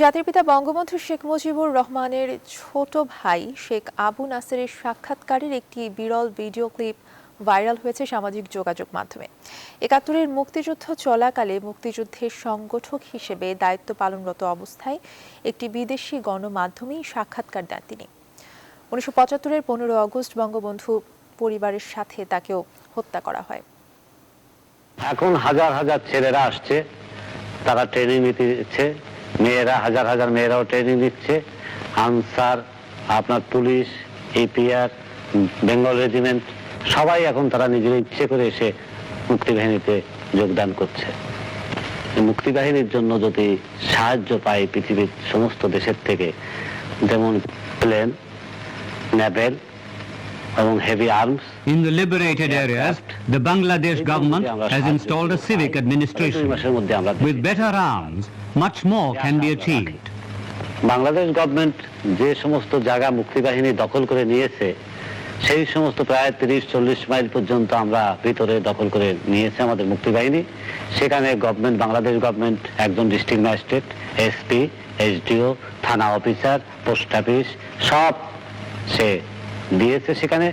জাতির পিতা বঙ্গবন্ধু শেখ মুজিবুর রহমানের ছোট ভাই শেখ আবু নাসেরের সাক্ষাৎকারের একটি বিরল ভিডিও ক্লিপ ভাইরাল হয়েছে সামাজিক যোগাযোগ মাধ্যমে। একাত্তরের মুক্তিযুদ্ধ চলাকালে মুক্তিযুদ্ধের সংগঠক হিসেবে দায়িত্ব পালনরত অবস্থায় একটি বিদেশি গণমাধ্যমেই সাক্ষাৎকার দেন তিনি। উনিশশো পঁচাত্তরের পনেরো আগস্ট বঙ্গবন্ধু পরিবারের সাথে তাকেও হত্যা করা হয়। এখন হাজার হাজার ছেলেরা আসছে, তারা ট্রেনিং নিচ্ছে মেয়েরা, হাজার হাজার মেয়েরাও ট্রেনিং দিচ্ছে আনসার, আপনার পুলিশ এপিআর বেঙ্গল রেজিমেন্ট সবাই এখন তারা নিজের ইচ্ছে করে এসে মুক্তিবাহিনীতে যোগদান করছে। মুক্তিবাহিনীর জন্য যদি সাহায্য পায় পৃথিবীর সমস্ত দেশের থেকে, যেমন প্লেন নেভেল এবং heavy arms In the liberated areas, the Bangladesh government has installed a civic administration. With better arms, much more can be achieved. Bangladesh government যে সমস্ত জায়গা মুক্তিবাহিনী দখল করে নিয়েছে সেই সমস্ত প্রায় তিরিশ চল্লিশ মাইল পর্যন্ত আমরা ভিতরে দখল করে নিয়েছে আমাদের মুক্তিবাহিনী। সেখানে গভর্নমেন্ট বাংলাদেশ গভর্নমেন্ট একজন ডিস্ট্রিক্ট ম্যাজিস্ট্রেট এসপি এসডিও থানা অফিসার পোস্ট অফিস সব সে দিয়েছে সেখানে।